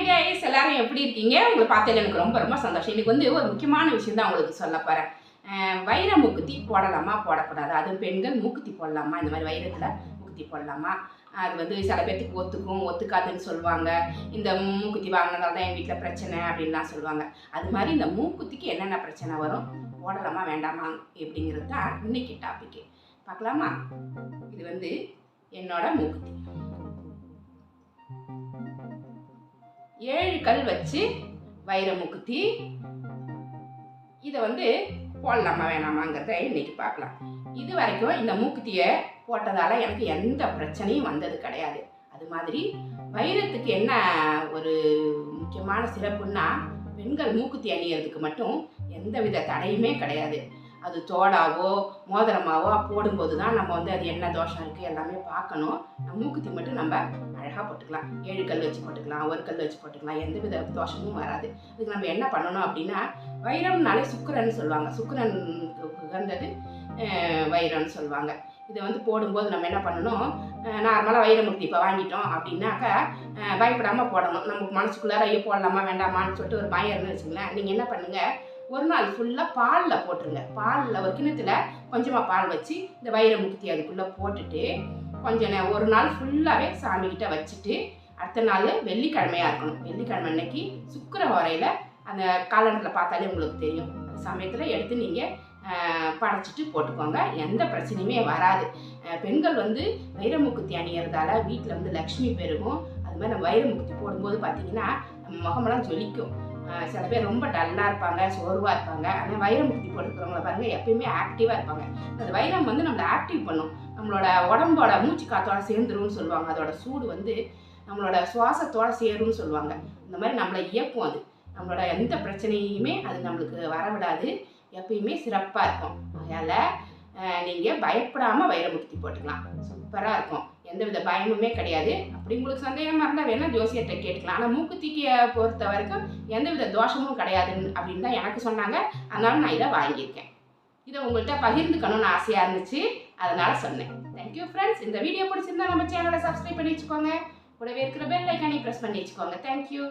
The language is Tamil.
ஹாய் கைஸ் எல்லாரும் எப்படி இருக்கீங்க? உங்களை பார்த்ததில் எனக்கு ரொம்ப ரொம்ப சந்தோஷம். இன்னைக்கு வந்து ஒரு முக்கியமான விஷயம் தான் உங்களுக்கு சொல்ல போகிறேன் வைர மூக்குத்தி போடலாமா? போடக்கூடாது. அதுவும் பெண்கள் மூக்குத்தி போடலாமா? இந்த மாதிரி வைரத்தில் மூக்குத்தி போடலாமா? அது வந்து சில பேர்த்துக்கு ஒத்துக்கும் ஒத்துக்காதுன்னு சொல்லுவாங்க. இந்த மூக்குத்தி வாங்கினதால தான் என் வீட்டில் பிரச்சனை அப்படின்லாம் சொல்லுவாங்க. அது மாதிரி இந்த மூக்குத்திக்கு என்னென்ன பிரச்சனை வரும்? போடலாமா வேண்டாமா? அப்படிங்கிறது தான் இன்னைக்கு டாப்பிக்கு பார்க்கலாமா? இது வந்து என்னோட மூக்குத்தி. ஏழு கல் வச்சு வைர மூக்குத்தி. இதை வந்து போடலாமா வேணாமாங்கிறத இன்னைக்கு பார்க்கலாம். இது வரைக்கும் இந்த மூக்குத்தியை போட்டதால எனக்கு எந்த பிரச்சனையும் வந்தது கிடையாது. அது மாதிரி வைரத்துக்கு என்ன ஒரு முக்கியமான சிறப்புன்னா பெண்கள் மூக்குத்தி அணியறதுக்கு மட்டும் எந்தவித தடையுமே கிடையாது. அது தோடாவோ மோதிரமாவோ போடும்போது தான் நம்ம வந்து அது என்ன தோஷம் இருக்குது எல்லாமே பார்க்கணும். நம்ம மூக்குத்தி மட்டும் நம்ம அழகாக போட்டுக்கலாம். ஏழு கல் வச்சு போட்டுக்கலாம் ஒரு கல் வச்சு போட்டுக்கலாம். எந்த வித தோஷமும் வராது. இதுக்கு நம்ம என்ன பண்ணணும் அப்படின்னா வைரம்னாலே சுக்கிரன் சொல்லுவாங்க. சுக்கரன் உகந்தது வைரம்னு சொல்லுவாங்க. இதை வந்து போடும்போது நம்ம என்ன பண்ணணும்? நார்மலாக வைரமுக்தி இப்போ வாங்கிட்டோம் அப்படின்னாக்கா பயப்படாமல் போடணும். நமக்கு மனசுக்குள்ளார ஐயோ போடலாமா வேண்டாமான்னு சொல்லிட்டு ஒரு பயம் இருந்துச்சுங்களேன் நீங்கள் என்ன பண்ணுங்கள் ஒரு நாள் ஃபுல்லாக பாலில் போட்டுருங்க. பாலில் ஒரு கிணத்துல கொஞ்சமாக பால் வச்சு இந்த வைரமுக்தி அதுக்குள்ளே போட்டுட்டு கொஞ்ச நே ஒரு நாள் ஃபுல்லாகவே சாமிக்கிட்ட வச்சுட்டு அடுத்த நாள் வெள்ளிக்கிழமையாக இருக்கணும். வெள்ளிக்கிழமை அன்னைக்கு சுக்கிர வரையில் அந்த காலண்டரில் பார்த்தாலே உங்களுக்கு தெரியும். அந்த சமயத்தில் எடுத்து நீங்கள் படைச்சிட்டு போட்டுக்கோங்க. எந்த பிரச்சனையுமே வராது. பெண்கள் வந்து வைரமுக்குத்தி அணியறதால வீட்டில் வந்து லக்ஷ்மி பெருகும். அது மாதிரி நம்ம வைரமுக்குத்தி போடும்போது பார்த்தீங்கன்னா நம்ம முகமெல்லாம் ஜொலிக்கும். சில பேர் ரொம்ப டல்லாக இருப்பாங்க சோர்வாக இருப்பாங்க. ஆனால் வைரம் வைரமுக்குத்தி போட்டுக்கிறவங்கள பாருங்கள் எப்பயுமே ஆக்டிவாக இருப்பாங்க. அந்த வைரம் வந்து நம்மளை ஆக்டிவ் பண்ணும். நம்மளோட உடம்போட மூச்சு காத்தோட சேர்ந்துரும்னு சொல்லுவாங்க. அதோட சூடு வந்து நம்மளோட சுவாசத்தோட சேரும்னு சொல்லுவாங்க. இந்த மாதிரி நம்மளை இயக்கும் அது. நம்மளோட எந்த பிரச்சனையுமே அது நம்மளுக்கு வரவிடாது. எப்பயுமே சிறப்பாக இருக்கும். அதனால் நீங்கள் பயப்படாமல் வைரமுக்தி போட்டுக்கலாம். சூப்பராக இருக்கும். எந்தவித பயமுமே கிடையாது. அப்படி உங்களுக்கு சந்தேகமாக இருந்தால் வேணால் ஜோசியர்கிட்ட கேட்டுக்கலாம். ஆனால் மூக்குத்திக்கு பொறுத்த வரைக்கும் எந்தவித தோஷமும் கிடையாது அப்படின்னு தான் எனக்கு சொன்னாங்க. அதனால நான் இதை வாங்கியிருக்கேன். இதை உங்கள்கிட்ட பகிர்ந்துக்கணும்னு ஆசையாக இருந்துச்சு. அதனால் சொன்னேன். தேங்க்யூ ஃப்ரெண்ட்ஸ் இந்த வீடியோ பிடிச்சிருந்தா நம்ம சேனலை சப்ஸ்கிரைப் பண்ணி வச்சுக்கோங்க. கூடவே இருக்கிற பெல் ஐக்கானி ப்ரெஸ் பண்ணி வச்சுக்கோங்க. தேங்க்யூ